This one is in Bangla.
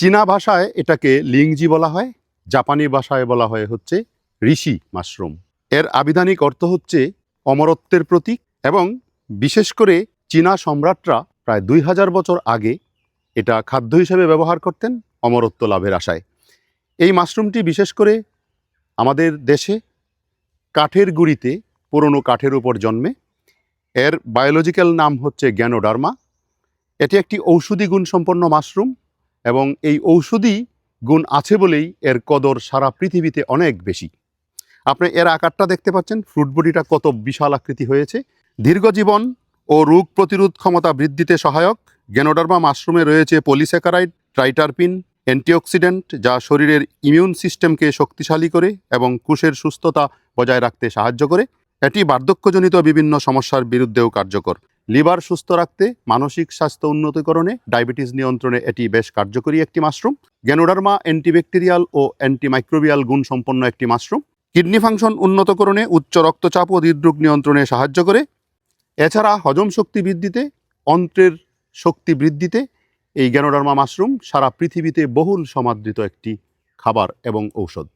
চীনা ভাষায় এটাকে লিংজি বলা হয়, জাপানি ভাষায় বলা হয় হচ্ছে ঋষি মাশরুম। এর আবিধানিক অর্থ হচ্ছে অমরত্বের প্রতীক এবং বিশেষ করে চীনা সম্রাটরা প্রায় দুই হাজার বছর আগে এটা খাদ্য হিসেবে ব্যবহার করতেন অমরত্ব লাভের আশায়। এই মাশরুমটি বিশেষ করে আমাদের দেশে কাঠের গুঁড়িতে, পুরনো কাঠের উপর জন্মে। এর বায়োলজিক্যাল নাম হচ্ছে গ্যানোডার্মা এটি একটি ঔষধি গুণসম্পন্ন মাশরুম। এবং এই ঔষধি গুণ আছে বলেই এর কদর সারা পৃথিবীতে অনেক বেশি। আপনি এর আকারটা দেখতে পাচ্ছেন ফ্রুট বডিটা কত বিশাল আকৃতি হয়েছে। দীর্ঘ জীবন ও রোগ প্রতিরোধ ক্ষমতা বৃদ্ধিতে সহায়ক গ্যানোডার্মা মাশরুমে রয়েছে পলিস্যাকারাইড ট্রাইটারপিন অ্যান্টিঅক্সিডেন্ট যা শরীরের ইমিউন সিস্টেমকে শক্তিশালী করে এবং কোষের সুস্থতা বজায় রাখতে সাহায্য করে। এটি বার্ধক্যজনিত বিভিন্ন সমস্যার বিরুদ্ধেও কার্যকর। লিভার সুস্থ রাখতে, মানসিক স্বাস্থ্য উন্নতিকরণে, ডায়াবেটিস নিয়ন্ত্রণে এটি বেশ কার্যকরী একটি মাশরুম। গ্যানোডার্মা অ্যান্টিব্যাকটেরিয়াল ও অ্যান্টিমাইক্রোবিয়াল গুণ সম্পন্ন একটি মাশরুম। কিডনি ফাংশন উন্নতকরণে উচ্চ রক্তচাপ ও হৃদরোগ নিয়ন্ত্রণে সাহায্য করে। এছাড়া হজম শক্তি বৃদ্ধিতে, অন্ত্রের শক্তি বৃদ্ধিতে এই গ্যানোডার্মা মাশরুম সারা পৃথিবীতে বহুল সমাদৃত একটি খাবার এবং ঔষধ।